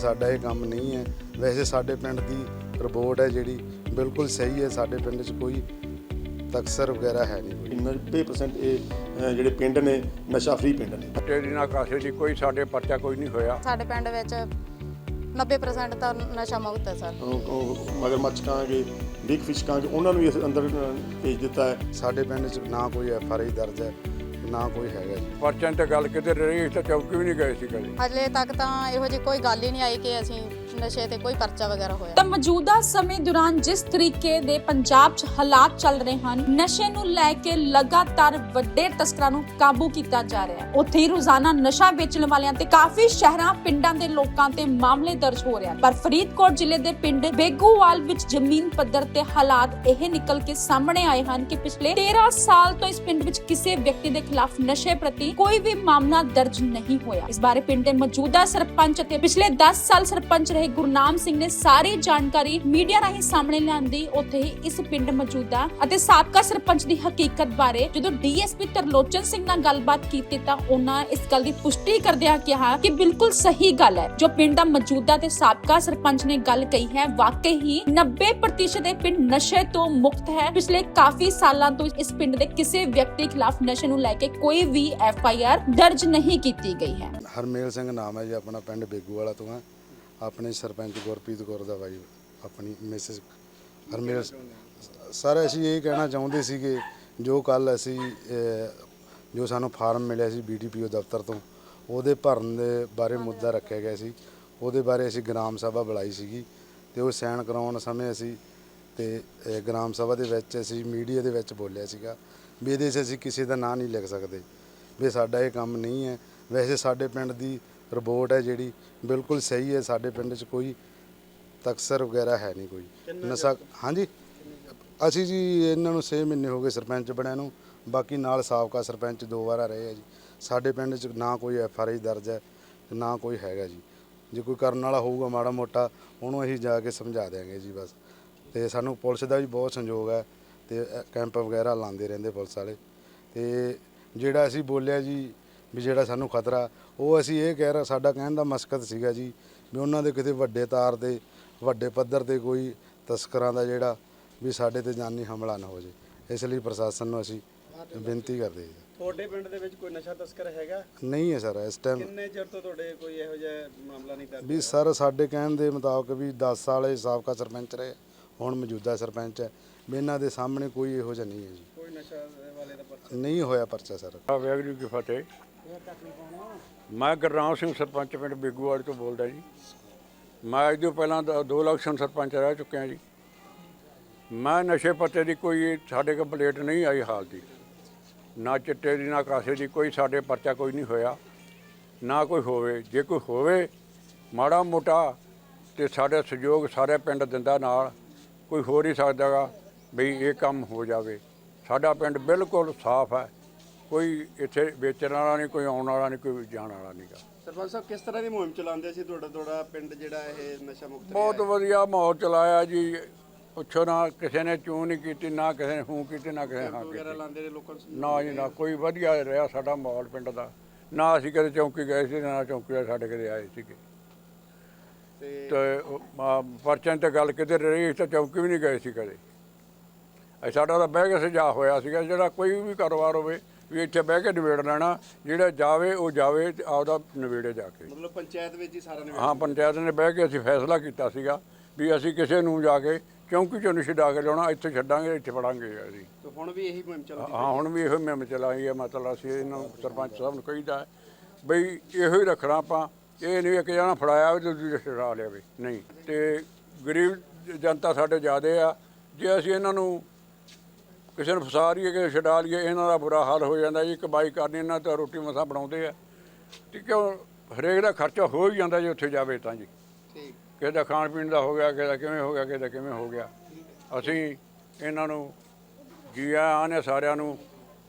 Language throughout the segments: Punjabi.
ਸਾਡਾ ਇਹ ਕੰਮ ਨਹੀਂ ਹੈ। ਵੈਸੇ ਸਾਡੇ ਪਿੰਡ ਦੀ ਰਿਪੋਰਟ ਹੈ ਜਿਹੜੀ ਬਿਲਕੁਲ ਸਹੀ ਹੈ। ਸਾਡੇ ਪਿੰਡ 'ਚ ਕੋਈ ਤਕਸਰ ਵਗੈਰਾ ਹੈ ਨਹੀਂ ਕੋਈ। 90% ਇਹ ਜਿਹੜੇ ਪਿੰਡ ਨੇ ਨਸ਼ਾ ਫ੍ਰੀ ਪਿੰਡ ਨੇ। ਤੇਰੀ ਨਾ ਕਾਸੇ ਦੀ ਕੋਈ ਸਾਡੇ ਪਰਚਾ ਕੋਈ ਨਹੀਂ ਹੋਇਆ। ਸਾਡੇ ਪਿੰਡ ਵਿੱਚ 90% ਤਾਂ ਨਸ਼ਾ ਮੁਕਤ ਹੈ ਸਰ। ਉਹ ਮਗਰਮੱਛ ਕਹਾਂਗੇ ਬਿਗ ਫਿਸ਼ ਕਹਾਂਗੇ ਉਹਨਾਂ ਨੂੰ ਵੀ ਅੰਦਰ ਭੇਜ ਦਿੱਤਾ ਹੈ। ਸਾਡੇ ਪਿੰਡ 'ਚ ਨਾ ਕੋਈ ਐਫ ਆਰ ਆਈ ਦਰਜ ਹੈ। ਨਾ ਕੋਈ ਹੈਗਾ ਜੀ। ਪਰਚਿਆਂ ਤੇ ਗੱਲ ਕਿਤੇ ਰਹੀ ਅਸੀਂ ਤਾਂ ਚੌਕੀ ਵੀ ਨਹੀਂ ਗਏ ਸੀ ਕਦੇ। ਹਜੇ ਤੱਕ ਤਾਂ ਇਹੋ ਜਿਹੀ ਕੋਈ ਗੱਲ ਹੀ ਨਹੀਂ ਆਈ ਕਿ ਅਸੀਂ ਨਸ਼ੇ ਤੇ ਕੋਈ ਪਰਚਾ ਵਗੈਰਾ ਹੋਇਆ? ਤਾਂ ਮੌਜੂਦਾ ਸਮੇਂ ਦੌਰਾਨ ਜਿਸ ਤਰੀਕੇ ਦੇ ਪੰਜਾਬ 'ਚ ਹਾਲਾਤ ਚੱਲ ਰਹੇ ਹਨ, ਨਸ਼ੇ ਨੂੰ ਲੈ ਕੇ ਲਗਾਤਾਰ ਵੱਡੇ ਤਸਕਰਾਂ ਨੂੰ ਕਾਬੂ ਕੀਤਾ ਜਾ ਰਿਹਾ ਹੈ। ਉੱਥੇ ਹੀ ਰੋਜ਼ਾਨਾ ਨਸ਼ਾ ਵੇਚਣ ਵਾਲਿਆਂ ਤੇ ਕਾਫੀ ਸ਼ਹਿਰਾਂ, ਪਿੰਡਾਂ ਦੇ ਲੋਕਾਂ ਤੇ ਮਾਮਲੇ ਦਰਜ ਹੋ ਰਹੇ ਹਨ। ਪਰ ਫਰੀਦਕੋਟ ਜ਼ਿਲ੍ਹੇ ਦੇ ਪਿੰਡ ਬੇਗੂਵਾਲ ਵਿੱਚ ਜ਼ਮੀਨ ਪੱਧਰ ਤੇ ਹਾਲਾਤ ਇਹ ਨਿਕਲ ਕੇ ਸਾਹਮਣੇ ਆਏ ਹਨ ਕਿ ਪਿਛਲੇ 13 ਸਾਲ ਤੋਂ ਇਸ ਪਿੰਡ ਵਿੱਚ ਕਿਸੇ ਵਿਅਕਤੀ ਦੇ ਖਿਲਾਫ ਨਸ਼ੇ ਪ੍ਰਤੀ ਕੋਈ ਵੀ ਮਾਮਲਾ ਦਰਜ ਨਹੀਂ ਹੋਇਆ। ਇਸ ਬਾਰੇ ਪਿੰਡ ਦੇ ਮੌਜੂਦਾ ਸਰਪੰਚ ਅਤੇ ਪਿਛਲੇ 10 ਸਾਲ ਸਰਪੰਚ ਰਹੇ ਗੁਰਨਾਮ ਸਿੰਘ ਨੇ ਸਾਰੀ ਜਾਣਕਾਰੀ ਮੀਡੀਆ ਰਾਹੀਂ ਸਾਹਮਣੇ ਲਿਆਂਦੀ। ਉੱਥੇ ਹੀ ਇਸ ਪਿੰਡ ਮੌਜੂਦਾ ਅਤੇ ਸਾਬਕਾ ਸਰਪੰਚ ਦੀ ਹਕੀਕਤ ਬਾਰੇ ਜਦੋਂ ਡੀਐਸਪੀ ਤਰਲੋਚਨ ਸਿੰਘ ਨਾਲ ਗੱਲਬਾਤ ਕੀਤੀ ਤਾਂ ਉਹਨਾਂ ਇਸ ਗੱਲ ਦੀ ਪੁਸ਼ਟੀ ਕਰਦਿਆਂ ਕਿਹਾ ਕਿ ਬਿਲਕੁਲ ਸਹੀ ਗੱਲ ਹੈ। ਜੋ ਪਿੰਡ ਦਾ ਮੌਜੂਦਾ ਤੇ ਸਾਬਕਾ ਸਰਪੰਚ ਨੇ ਗੱਲ ਕਹੀ ਹੈ, ਵਾਕਈ ਹੀ 90% ਦੇ ਪਿੰਡ ਨਸ਼ੇ ਤੋਂ ਮੁਕਤ ਹੈ। ਪਿਛਲੇ ਕਾਫੀ ਸਾਲਾਂ ਤੋਂ ਇਸ ਪਿੰਡ ਦੇ ਕਿਸੇ ਵਿਅਕਤੀ ਖਿਲਾਫ ਨਸ਼ੇ ਨੂੰ ਲੈ ਕੇ ਕੋਈ ਵੀ ਐਫ ਆਈ ਆਰ ਦਰਜ ਨਹੀਂ ਕੀਤੀ ਗਈ ਹੈ। ਹਰਮੇਲ ਸਿੰਘ ਨਾਮ ਹੈ ਜੀ, ਆਪਣਾ ਪਿੰਡ ਬੇਗੂ ਵਾਲਾ ਤੋਂ ਹੈ ਆਪਣੇ ਸਰਪੰਚ ਗੁਰਪ੍ਰੀਤ ਕੌਰ ਦਾ ਬਾਈ, ਆਪਣੀ ਮਿਸਿਸ ਹਰਮੇਲ ਸਰ, ਅਸੀਂ ਇਹ ਕਹਿਣਾ ਚਾਹੁੰਦੇ ਸੀਗੇ, ਜੋ ਕੱਲ ਅਸੀਂ ਜੋ ਸਾਨੂੰ ਫਾਰਮ ਮਿਲਿਆ ਸੀ ਬੀਡੀਪੀਓ ਦਫ਼ਤਰ ਤੋਂ, ਉਹਦੇ ਭਰਨ ਦੇ ਬਾਰੇ ਮੁੱਦਾ ਰੱਖਿਆ ਗਿਆ ਸੀ। ਉਹਦੇ ਬਾਰੇ ਅਸੀਂ ਗ੍ਰਾਮ ਸਭਾ ਬੁਲਾਈ ਸੀਗੀ ਤੇ ਉਹ ਸੈਨ ਕਰਾਉਣ ਸਮੇਂ ਅਸੀਂ ਤੇ ਗ੍ਰਾਮ ਸਭਾ ਦੇ ਵਿੱਚ ਅਸੀਂ ਮੀਡੀਆ ਦੇ ਵਿੱਚ ਬੋਲਿਆ ਸੀਗਾ ਵੀ ਇਹਦੇ 'ਚ ਅਸੀਂ ਕਿਸੇ ਦਾ ਨਾਂ ਨਹੀਂ ਲਿਖ ਸਕਦੇ। ਵੀ ਸਾਡਾ ਇਹ ਕੰਮ ਨਹੀਂ ਹੈ। ਵੈਸੇ ਸਾਡੇ ਪਿੰਡ ਦੀ ਰਿਪੋਰਟ ਹੈ ਜਿਹੜੀ ਬਿਲਕੁਲ ਸਹੀ ਹੈ ਸਾਡੇ ਪਿੰਡ 'ਚ ਕੋਈ ਤਕਸਰ ਵਗੈਰਾ ਹੈ ਨਹੀਂ ਕੋਈ। ਨਸ਼ਾ ਹਾਂਜੀ। ਅਸੀਂ ਜੀ ਇਹਨਾਂ ਨੂੰ 6 ਮਹੀਨੇ ਹੋ ਗਏ ਸਰਪੰਚ ਬਣਿਆ ਨੂੰ ਬਾਕੀ ਨਾਲ ਸਾਬਕਾ ਸਰਪੰਚ ਦੋ ਵਾਰਾ ਰਹੇ ਆ ਜੀ। ਸਾਡੇ ਪਿੰਡ 'ਚ ਨਾ ਕੋਈ ਐਫ ਆਰ ਆਈ ਦਰਜ ਹੈ ਨਾ ਕੋਈ ਹੈਗਾ ਜੀ। ਜੇ ਕੋਈ ਕਰਨ ਵਾਲਾ ਹੋਊਗਾ ਮਾੜਾ ਮੋਟਾ ਉਹਨੂੰ ਅਸੀਂ ਜਾ ਕੇ ਸਮਝਾ ਦਿਆਂਗੇ ਜੀ ਬਸ। ਤੇ ਸਾਨੂੰ ਪੁਲਿਸ ਦਾ ਵੀ ਬਹੁਤ ਸੰਯੋਗ ਹੈ ਤੇ ਕੈਂਪ ਵਗੈਰਾ ਲਾਉਂਦੇ ਰਹਿੰਦੇ ਪੁਲਿਸ ਵਾਲੇ। ਤੇ ਜਿਹੜਾ ਅਸੀਂ ਬੋਲਿਆ ਜੀ ਵੀ ਜਿਹੜਾ ਸਾਨੂੰ ਖਤਰਾ ਉਹ ਅਸੀਂ ਇਹ ਕਹਿ ਰਹੇ ਸਾਡਾ ਕਹਿਣ ਦਾ ਮਕਸਦ ਸੀਗਾ ਜੀ ਵੀ ਉਹਨਾਂ ਦੇ ਕਿਤੇ ਵੱਡੇ ਤਾਰ ਦੇ ਵੱਡੇ ਪੱਧਰ ਤੇ ਕੋਈ ਤਸਕਰਾਂ ਦਾ ਜਿਹੜਾ ਵੀ ਸਾਡੇ ਤੇ ਜਾਨੀ ਹਮਲਾ ਨਾ ਹੋ ਜੇ ਇਸ ਲਈ ਪ੍ਰਸ਼ਾਸਨ ਨੂੰ ਅਸੀਂ ਬੇਨਤੀ ਕਰਦੇ ਜੀ। ਤੁਹਾਡੇ ਪਿੰਡ ਦੇ ਵਿੱਚ ਕੋਈ ਨਸ਼ਾ ਤਸਕਰ ਹੈਗਾ? ਨਹੀਂ ਹੈ ਸਰ ਇਸ ਟਾਈਮ ਕਿੰਨੇ ਚਿਰ ਤੋਂ ਤੁਹਾਡੇ ਕੋਈ ਇਹੋ ਜਿਹਾ ਮਾਮਲਾ ਨਹੀਂ ਦਰਜ ਵੀ ਸਰ ਸਾਡੇ ਕਹਿਣ ਦੇ ਮੁਤਾਬਕ ਵੀ 10 ਸਾਲ ਇਹ ਸਾਬਕਾ ਸਰਪੰਚ ਰਹੇ ਹੁਣ ਮੌਜੂਦਾ ਸਰਪੰਚ ਹੈ। ਵੀ ਇਹਨਾਂ ਦੇ ਸਾਹਮਣੇ ਕੋਈ ਇਹੋ ਜਿਹਾ ਨਹੀਂ ਹੈ ਜੀ। ਕੋਈ ਨਸ਼ਾ ਵਾਲੇ ਦਾ ਪਰਚਾ? ਨਹੀਂ ਹੋਇਆ ਪਰਚਾ ਸਰ। ਆ ਵਾਹਿਗੁਰੂ ਕੀ ਫਤਿਹ। ਮੈਂ ਗੁਰਨਾਮ ਸਿੰਘ ਸਰਪੰਚ ਪਿੰਡ ਬੇਗੂਵਾਲ ਤੋਂ ਬੋਲਦਾ ਜੀ। ਮੈਂ ਅੱਜ ਤੋਂ ਪਹਿਲਾਂ ਦ- ਦੋ ਇਲੈਕਸ਼ਨ ਸਰਪੰਚ ਰਹਿ ਚੁੱਕਿਆ ਜੀ। ਮੈਂ ਨਸ਼ੇ ਪੱਤੇ ਦੀ ਕੋਈ ਸਾਡੇ ਕੰਪਲੇਂਟ ਨਹੀਂ ਆਈ ਹਾਲ ਦੀ। ਨਾ ਚਿੱਟੇ ਦੀ, ਨਾ ਕਾਸੇ ਦੀ, ਕੋਈ ਸਾਡੇ ਪਰਚਾ ਕੋਈ ਨਹੀਂ ਹੋਇਆ। ਨਾ ਕੋਈ ਹੋਵੇ। ਜੇ ਕੋਈ ਹੋਵੇ, ਮਾੜਾ ਮੋਟਾ ਤੇ ਸਾਡੇ ਸਹਿਯੋਗ ਸਾਰੇ ਪਿੰਡ ਦਿੰਦਾ ਨਾਲ। ਕੋਈ ਹੋ ਨਹੀਂ ਸਕਦਾਗਾ ਵੀ ਇਹ ਕੰਮ ਹੋ ਜਾਵੇ। ਸਾਡਾ ਪਿੰਡ ਬਿਲਕੁਲ ਸਾਫ਼ ਹੈ। ਕੋਈ ਇੱਥੇ ਵੇਚਣ ਵਾਲਾ ਨਹੀਂ ਕੋਈ ਆਉਣ ਵਾਲਾ ਨਹੀਂ ਕੋਈ ਜਾਣ ਵਾਲਾ ਨਹੀਂਗਾ ਸਰਪੰਚ ਸਾਹਿਬ ਕਿਸ ਤਰ੍ਹਾਂ ਦੀ ਮੁਹਿੰਮ ਚਲਾਉਂਦੇ ਸੀ ਤੁਹਾਡਾ ਤੁਹਾਡਾ ਪਿੰਡ ਜਿਹੜਾ ਇਹ ਨਸ਼ਾ ਮੁਕਤ ਬਹੁਤ ਵਧੀਆ ਮਾਹੌਲ ਚਲਾਇਆ ਜੀ। ਪੁੱਛੋ ਨਾ ਕਿਸੇ ਨੇ ਚੂੰ ਨਹੀਂ ਕੀਤੀ ਨਾ ਕਿਸੇ ਨੇ ਹੂੰ ਕੀਤੀ ਨਾ ਕਿਸੇ ਨੇ ਹਾਂ ਵਗੈਰਾ ਕੀਤੀ। ਲਾਉਂਦੇ ਨੇ ਲੋਕਾਂ ਨੂੰ? ਨਾ ਜੀ ਨਾ। ਕੋਈ ਵਧੀਆ ਰਿਹਾ ਸਾਡਾ ਮਾਹੌਲ ਪਿੰਡ ਦਾ। ਨਾ ਅਸੀਂ ਕਦੇ ਚੌਂਕੀ ਗਏ ਸੀ ਨਾ ਚੌਂਕੀ ਸਾਡੇ ਕਦੇ ਆਏ ਸੀਗੇ। ਤੇ ਤੇ ਤੇ ਗੱਲ ਕਿਤੇ ਰਹੀ ਅਸੀਂ ਤਾਂ ਚੌਂਕੀ ਵੀ ਨਹੀਂ ਗਏ ਸੀ ਕਦੇ। ਅਸੀਂ ਸਾਡਾ ਤਾਂ ਬਹਿ ਕੇ ਸੁਝਾਅ ਹੋਇਆ ਸੀਗਾ ਜਿਹੜਾ ਕੋਈ ਵੀ ਕਾਰੋਬਾਰ ਹੋਵੇ ਵੀ ਇੱਥੇ ਬਹਿ ਕੇ ਨਿਬੇੜ ਲੈਣਾ ਜਿਹੜਾ ਜਾਵੇ ਉਹ ਜਾਵੇ ਤੇ ਆਪਦਾ ਨਿਬੇੜੇ ਜਾ ਕੇ। ਮਤਲਬ ਪੰਚਾਇਤ ਵਿੱਚ ਹੀ ਸਾਰਾ ਨੇ ਹਾਂ ਪੰਚਾਇਤ ਨੇ ਬਹਿ ਕੇ ਅਸੀਂ ਫੈਸਲਾ ਕੀਤਾ ਸੀਗਾ ਵੀ ਅਸੀਂ ਕਿਸੇ ਨੂੰ ਜਾ ਕੇ ਚੌਂਕੀ ਚੋਂ ਨਹੀਂ ਛਡਾ ਕੇ ਲਿਆਉਣਾ ਇੱਥੇ ਛੱਡਾਂਗੇ ਇੱਥੇ ਫੜਾਂਗੇ ਅਸੀਂ। ਤੇ ਹੁਣ ਵੀ ਇਹੀ ਮੁਹਿੰਮ ਚੱਲਦੀ ਹਾਂ। ਹੁਣ ਵੀ ਇਹੋ ਮੁਹਿੰਮ ਚਲਾਈ ਹੈ ਮਤਲਬ ਅਸੀਂ ਇਹਨਾਂ ਸਰਪੰਚ ਸਾਹਿਬ ਨੂੰ ਕਹੀਦਾ ਬਈ ਇਹੋ ਹੀ ਰੱਖਣਾ ਆਪਾਂ ਇਹ ਨਹੀਂ ਇੱਕ ਜਣਾ ਫੜਾਇਆ ਵੀ ਤੇ ਦੂਜਾ ਛਡਾ ਲਿਆ ਵੀ ਨਹੀਂ ਤੇ ਗਰੀਬ ਜਨਤਾ ਸਾਡੇ ਜ਼ਿਆਦੇ ਆ ਜੇ ਅਸੀਂ ਇਹਨਾਂ ਨੂੰ ਕਿਸੇ ਨੂੰ ਫਸਾ ਲਈਏ ਕਿਸੇ ਛਡਾ ਲਈਏ ਇਹਨਾਂ ਦਾ ਬੁਰਾ ਹਾਲ ਹੋ ਜਾਂਦਾ ਜੀ ਕਮਾਈ ਕਰਨੀ ਇਹਨਾਂ ਤਾਂ ਰੋਟੀ ਮਸਾਂ ਬਣਾਉਂਦੇ ਆ। ਤੇ ਕਿਉਂ ਹਰੇਕ ਦਾ ਖਰਚਾ ਹੋ ਹੀ ਜਾਂਦਾ ਜੇ ਉੱਥੇ ਜਾਵੇ ਤਾਂ ਜੀ। ਠੀਕ। ਕਿਸੇ ਦਾ ਖਾਣ ਪੀਣ ਦਾ ਹੋ ਗਿਆ ਕਿਸੇ ਦਾ ਕਿਵੇਂ ਹੋ ਗਿਆ ਕਿਸੇ ਦਾ ਕਿਵੇਂ ਹੋ ਗਿਆ। ਅਸੀਂ ਇਹਨਾਂ ਨੂੰ ਜੀ ਆਇਆਂ ਨੇ ਸਾਰਿਆਂ ਨੂੰ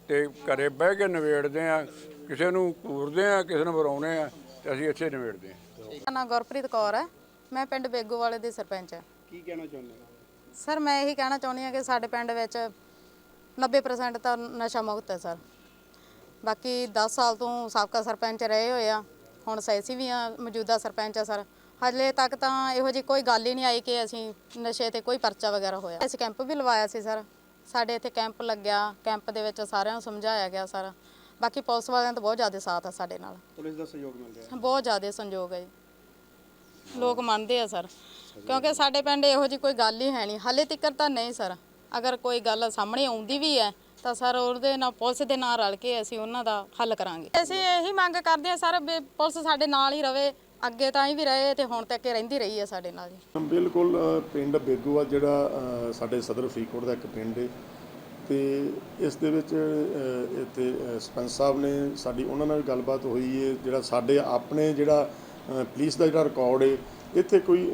ਤੇ ਘਰੇ ਬਹਿ ਕੇ ਨਿਬੇੜਦੇ ਆ ਕਿਸੇ ਨੂੰ ਘੂਰਦੇ ਆ ਕਿਸੇ ਨੂੰ ਵਰਾਉਂਦੇ ਆ ਤੇ ਅਸੀਂ ਇੱਥੇ ਨਿਬੇੜਦੇ ਆ ਮੇਰਾ ਨਾਮ ਗੁਰਪ੍ਰੀਤ ਕੌਰ ਹੈ ਮੈਂ ਪਿੰਡ ਬੇਗੂ ਵਾਲੇ ਦੀ ਸਰਪੰਚ ਹਾਂ। ਕੀ ਕਹਿਣਾ ਚਾਹੁੰਦੇ ਹੋ? ਸਰ ਮੈਂ ਇਹੀ ਕਹਿਣਾ ਚਾਹੁੰਦੀ ਹਾਂ ਕਿ ਸਾਡੇ ਪਿੰਡ ਵਿੱਚ 90% ਤਾਂ ਨਸ਼ਾ ਮੁਕਤ ਹੈ ਸਰ। ਬਾਕੀ 10 ਸਾਲ ਤੋਂ ਸਾਬਕਾ ਸਰਪੰਚ ਰਹੇ ਹੋਏ ਆ ਹੁਣ ਸੈਸੀ ਵੀ ਆ ਮੌਜੂਦਾ ਸਰਪੰਚ ਆ ਸਰ। ਹਜੇ ਤੱਕ ਤਾਂ ਇਹੋ ਜਿਹੀ ਕੋਈ ਗੱਲ ਹੀ ਨਹੀਂ ਆਈ ਕਿ ਅਸੀਂ ਨਸ਼ੇ ਤੇ ਕੋਈ ਪਰਚਾ ਵਗੈਰਾ ਹੋਇਆ। ਅਸੀਂ ਕੈਂਪ ਵੀ ਲਵਾਇਆ ਸੀ ਸਰ। ਸਾਡੇ ਇੱਥੇ ਕੈਂਪ ਲੱਗਿਆ ਕੈਂਪ ਦੇ ਵਿੱਚ ਸਾਰਿਆਂ ਨੂੰ ਸਮਝਾਇਆ ਗਿਆ ਸਰ। ਬਾਕੀ ਪੁਲਿਸ ਵਾਲਿਆਂ ਦਾ ਬਹੁਤ ਜ਼ਿਆਦਾ ਸਾਥ ਆ ਸਾਡੇ ਨਾਲ। ਪੁਲਿਸ ਦਾ ਸਹਿਯੋਗ ਮਿਲ ਰਿਹਾ। ਬਹੁਤ ਜ਼ਿਆਦਾ ਸੰਯੋਗ ਹੈ ਜੀ। ਲੋਕ ਮੰਨਦੇ ਆ ਸਰ। ਕਿਉਂਕਿ ਸਾਡੇ ਪਿੰਡ ਇਹੋ ਜਿਹੀ ਕੋਈ ਗੱਲ ਹੀ ਹੈ ਨਹੀਂ। ਹਾਲੇ ਤੱਕ ਤਾਂ ਨਹੀਂ ਸਰ। ਅਗਰ ਕੋਈ ਗੱਲ ਸਾਹਮਣੇ ਆਉਂਦੀ ਵੀ ਹੈ ਤਾਂ ਸਰ ਉਹਦੇ ਨਾਲ ਪੁਲਿਸ ਦੇ ਨਾਲ ਰਲ ਕੇ ਅਸੀਂ ਉਹਨਾਂ ਦਾ ਹੱਲ ਕਰਾਂਗੇ। ਅਸੀਂ ਇਹੀ ਮੰਗ ਕਰਦੇ ਹਾਂ ਸਰ ਵੀ ਪੁਲਿਸ ਸਾਡੇ ਨਾਲ ਹੀ ਰਵੇ ਅੱਗੇ ਤਾਂ ਹੀ ਵੀ ਰਹੇ ਤੇ ਹੁਣ ਤੱਕ ਰਹਿੰਦੀ ਰਹੀ ਹੈ ਸਾਡੇ ਨਾਲ ਜੀ ਬਿਲਕੁਲ ਪਿੰਡ ਬੇਗੂਆ ਜਿਹੜਾ ਸਾਡੇ ਸਦਰ ਫਰੀਦਕੋਟ ਦਾ ਇੱਕ ਪਿੰਡ ਹੈ ਤੇ ਇਸ ਦੇ ਵਿੱਚ ਇੱਥੇ ਸਰਪੰਚ ਸਾਹਿਬ ਨੇ ਸਾਡੀ ਉਹਨਾਂ ਨਾਲ ਗੱਲਬਾਤ ਹੋਈ ਹੈ ਜਿਹੜਾ ਸਾਡੇ ਆਪਣੇ ਜਿਹੜਾ ਪੁਲਿਸ ਦਾ ਜਿਹੜਾ ਰਿਕਾਰਡ ਹੈ ਇੱਥੇ ਕੋਈ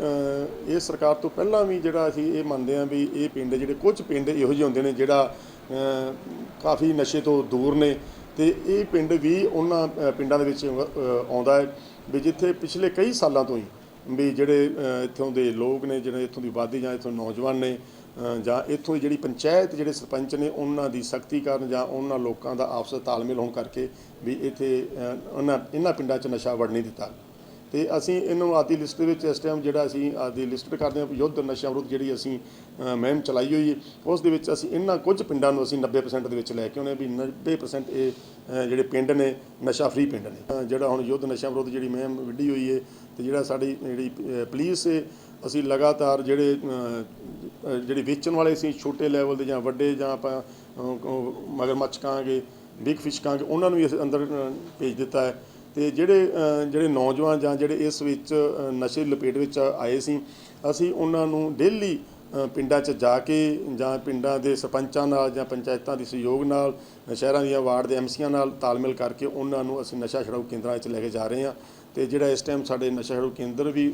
ਇਹ ਸਰਕਾਰ ਤੋਂ ਪਹਿਲਾਂ ਵੀ ਜਿਹੜਾ ਅਸੀਂ ਇਹ ਮੰਨਦੇ ਹਾਂ ਵੀ ਇਹ ਪਿੰਡ ਜਿਹੜੇ ਕੁਝ ਪਿੰਡ ਇਹੋ ਜਿਹੇ ਹੁੰਦੇ ਨੇ ਜਿਹੜਾ ਕਾਫੀ ਨਸ਼ੇ ਤੋਂ ਦੂਰ ਨੇ ਤੇ ਇਹ ਪਿੰਡ ਵੀ ਉਹਨਾਂ ਪਿੰਡਾਂ ਦੇ ਵਿੱਚ ਆਉਂਦਾ ਹੈ ਵੀ ਜਿੱਥੇ ਪਿਛਲੇ ਕਈ ਸਾਲਾਂ ਤੋਂ ਹੀ ਵੀ ਜਿਹੜੇ ਇੱਥੋਂ ਦੇ ਲੋਕ ਨੇ ਜਿਹੜੇ ਇੱਥੋਂ ਦੀ ਆਬਾਦੀ ਜਾਂ ਇੱਥੋਂ ਨੌਜਵਾਨ ਨੇ ਜਾਂ ਇੱਥੋਂ ਦੀ ਜਿਹੜੀ ਪੰਚਾਇਤ ਜਿਹੜੇ ਸਰਪੰਚ ਨੇ ਉਹਨਾਂ ਦੀ ਸਖਤੀ ਕਾਰਨ ਜਾਂ ਉਹਨਾਂ ਲੋਕਾਂ ਦਾ ਆਪਸ ਤਾਲਮੇਲ ਹੋਣ ਕਰਕੇ ਵੀ ਇੱਥੇ ਉਹਨਾਂ, ਇਹਨਾਂ ਪਿੰਡਾਂ 'ਚ ਨਸ਼ਾ ਵੜ ਨਹੀਂ ਦਿੱਤਾ। ਤੇ ਅਸੀਂ ਇਹਨੂੰ ਆਦੀ ਲਿਸਟ ਦੇ ਵਿੱਚ ਇਸ ਟਾਈਮ ਜਿਹੜਾ ਅਸੀਂ ਆਦੀ ਲਿਸਟ ਕਰਦੇ ਹਾਂ ਵੀ ਯੁੱਧ ਨਸ਼ਾ ਵਿਰੁੱਧ ਜਿਹੜੀ ਅਸੀਂ ਅ, ਮੁਹਿੰਮ ਚਲਾਈ ਹੋਈ ਹੈ ਉਸ ਦੇ ਵਿੱਚ ਅਸੀਂ ਇਹਨਾਂ ਕੁਝ ਪਿੰਡਾਂ ਨੂੰ ਅਸੀਂ 90% ਦੇ ਵਿੱਚ ਲੈ ਕੇ ਆਉਂਦੇ ਹਾਂ ਵੀ 90% ਇਹ ਜਿਹੜੇ ਪਿੰਡ ਨੇ ਨਸ਼ਾ ਫ੍ਰੀ ਪਿੰਡ ਨੇ। ਜਿਹੜਾ ਹੁਣ ਯੁੱਧ ਨਸ਼ਾ ਵਿਰੁੱਧ ਜਿਹੜੀ ਮਹਿਮ ਵਿੱਢੀ ਹੋਈ ਹੈ ਤੇ ਜਿਹੜਾ ਸਾਡੀ ਜਿਹੜੀ ਅ, ਪੁਲਿਸ ਹੈ ਅਸੀਂ ਲਗਾਤਾਰ ਜਿਹੜੇ ਜਿਹੜੇ ਵੇਚਣ ਵਾਲੇ ਸੀ ਛੋਟੇ ਲੈਵਲ ਦੇ ਜਾਂ ਵੱਡੇ ਜਾਂ ਆਪਾਂ ਮਗਰਮੱਛ ਕਹਾਂਗੇ ਬਿਗ ਫਿਸ਼ ਕਹਾਂਗੇ ਉਹਨਾਂ ਨੂੰ ਵੀ ਅਸੀਂ ਅੰਦਰ ਭੇਜ ਦਿੱਤਾ ਹੈ। ਤੇ ਜਿਹੜੇ ਜਿਹੜੇ ਨੌਜਵਾਨ ਜਾਂ ਜਿਹੜੇ ਇਸ ਵਿੱਚ ਨਸ਼ੇ ਲਪੇਟ ਵਿੱਚ ਆਏ ਸੀ, ਅਸੀਂ ਉਹਨਾਂ ਨੂੰ ਡੇਲੀ ਪਿੰਡਾਂ 'ਚ ਜਾ ਕੇ ਜਾਂ ਪਿੰਡਾਂ ਦੇ ਸਰਪੰਚਾਂ ਨਾਲ ਜਾਂ ਪੰਚਾਇਤਾਂ ਦੇ ਸਹਿਯੋਗ ਨਾਲ, ਸ਼ਹਿਰਾਂ ਦੀਆਂ ਵਾਰਡ ਦੇ ਐਮਸੀਆਂ ਨਾਲ ਤਾਲਮੇਲ ਕਰਕੇ ਉਹਨਾਂ ਨੂੰ ਅਸੀਂ ਨਸ਼ਾ ਛਡਾਊ ਕੇਂਦਰਾਂ ਵਿੱਚ ਲੈ ਕੇ ਜਾ ਰਹੇ ਹਾਂ। ਤੇ ਜਿਹੜਾ ਇਸ ਟਾਈਮ ਸਾਡੇ ਨਸ਼ਾ ਛਡਾਊ ਕੇਂਦਰ ਵੀ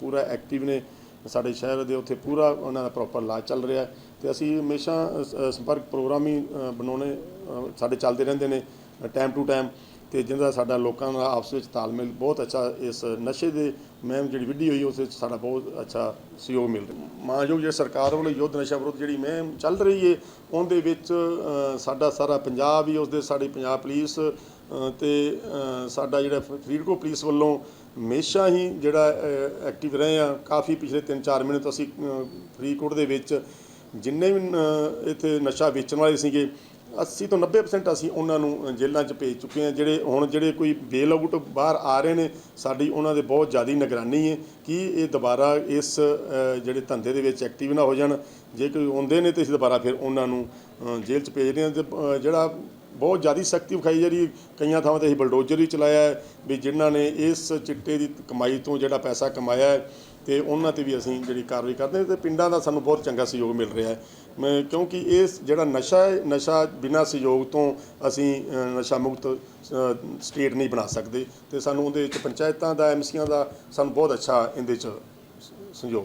ਪੂਰਾ ਐਕਟਿਵ ਨੇ, ਸਾਡੇ ਸ਼ਹਿਰ ਦੇ ਉੱਥੇ ਪੂਰਾ ਉਹਨਾਂ ਦਾ ਪ੍ਰੋਪਰ ਇਲਾਜ ਚੱਲ ਰਿਹਾ ਹੈ। ਤੇ ਅਸੀਂ ਹਮੇਸ਼ਾ ਸੰਪਰਕ ਪ੍ਰੋਗਰਾਮ ਹੀ ਬਣਾਉਣੇ ਸਾਡੇ ਚੱਲਦੇ ਰਹਿੰਦੇ ਨੇ ਟਾਈਮ ਟੂ ਟਾਈਮ ਤੇ ਜਿਹਦਾ ਸਾਡਾ ਲੋਕਾਂ ਦਾ ਆਪਸ ਵਿੱਚ ਤਾਲਮੇਲ ਬਹੁਤ ਅੱਛਾ ਇਸ ਨਸ਼ੇ ਦੇ ਮੁਹਿੰਮ ਜਿਹੜੀ ਵਿੱਢੀ ਹੋਈ ਉਸ ਵਿੱਚ ਸਾਡਾ ਬਹੁਤ ਅੱਛਾ ਸਹਿਯੋਗ ਮਿਲ ਰਿਹਾ। ਮਾਨਯੋਗ ਜਿਹੜੀ ਸਰਕਾਰ ਵੱਲੋਂ ਯੁੱਧ ਨਸ਼ਾ ਵਿਰੁੱਧ ਜਿਹੜੀ ਮਹਿਮ ਚੱਲ ਰਹੀ ਹੈ ਉਹਦੇ ਵਿੱਚ ਸਾਡਾ ਸਾਰਾ ਪੰਜਾਬ ਹੀ ਉਸ ਦੇ ਸਾਡੀ ਪੰਜਾਬ ਪੁਲਿਸ ਅ, ਤੇ ਸਾਡਾ ਜਿਹੜਾ ਫਰੀਦਕੋਟ ਪੁਲਿਸ ਵੱਲੋਂ ਹਮੇਸ਼ਾ ਹੀ ਜਿਹੜਾ ਐਕਟਿਵ ਰਹੇ ਆ। ਕਾਫੀ ਪਿਛਲੇ 3-4 ਮਹੀਨੇ ਤੋਂ ਅਸੀਂ ਫਰੀਦਕੋਟ ਦੇ ਵਿੱਚ ਜਿੰਨੇ ਵੀ ਇੱਥੇ ਨਸ਼ਾ ਵੇਚਣ ਵਾਲੇ ਸੀਗੇ 80 ਤੋਂ 90% ਅਸੀਂ ਉਹਨਾਂ ਨੂੰ ਜੇਲ੍ਹਾਂ 'ਚ ਭੇਜ ਚੁੱਕੇ ਹਾਂ। ਜਿਹੜੇ ਹੁਣ ਜਿਹੜੇ ਕੋਈ ਬੇਲ ਆਊਟ ਬਾਹਰ ਆ ਰਹੇ ਨੇ, ਸਾਡੀ ਉਹਨਾਂ ਦੇ ਬਹੁਤ ਜ਼ਿਆਦਾ ਨਿਗਰਾਨੀ ਹੈ ਕਿ ਇਹ ਦੁਬਾਰਾ ਇਸ ਜਿਹੜੇ ਧੰਦੇ ਦੇ ਵਿੱਚ ਐਕਟਿਵ ਨਾ ਹੋ ਜਾਣ। ਜੇ ਕੋਈ ਆਉਂਦੇ ਨੇ ਤੇ ਅਸੀਂ ਦੁਬਾਰਾ ਫਿਰ ਉਹਨਾਂ ਨੂੰ ਜੇਲ੍ਹ 'ਚ ਭੇਜਦੇ ਹਾਂ। ਤੇ ਜਿਹੜਾ ਬਹੁਤ ਜ਼ਿਆਦਾ ਸਖਤੀ ਵਿਖਾਈ ਜਾ ਰਹੀ ਕਈਆਂ ਥਾਵਾਂ ਤੇ ਅਸੀਂ ਬਲਡੋਜ਼ਰ ਵੀ ਚਲਾਇਆ ਵੀ ਜਿਨ੍ਹਾਂ ਨੇ ਇਸ ਚਿੱਟੇ ਦੀ ਕਮਾਈ ਤੋਂ ਜਿਹੜਾ ਪੈਸਾ ਕਮਾਇਆ ਤੇ ਉਹਨਾਂ ਤੇ ਵੀ ਅਸੀਂ ਜਿਹੜੀ ਕਾਰਵਾਈ ਕਰਦੇ ਹਾਂ ਤੇ ਪਿੰਡਾਂ ਦਾ ਸਾਨੂੰ ਬਹੁਤ ਚੰਗਾ ਸਹਿਯੋਗ ਮਿਲ ਰਿਹਾ ਹੈ। ਮੈਂ ਕਿਉਂਕਿ ਇਹ ਜਿਹੜਾ ਨਸ਼ਾ ਹੈ ਨਸ਼ਾ ਬਿਨਾਂ ਸਹਿਯੋਗ ਤੋਂ ਅਸੀਂ ਅ, ਨਸ਼ਾ ਮੁਕਤ ਅ, ਸਟੇਟ ਨਹੀਂ ਬਣਾ ਸਕਦੇ ਤੇ ਸਾਨੂੰ ਉਹਦੇ ਵਿੱਚ ਪੰਚਾਇਤਾਂ ਦਾ ਐਮਸੀਆਂ ਦਾ ਸਾਨੂੰ ਬਹੁਤ ਅੱਛਾ ਇਹਦੇ ਚ ਸਹਿਯੋਗ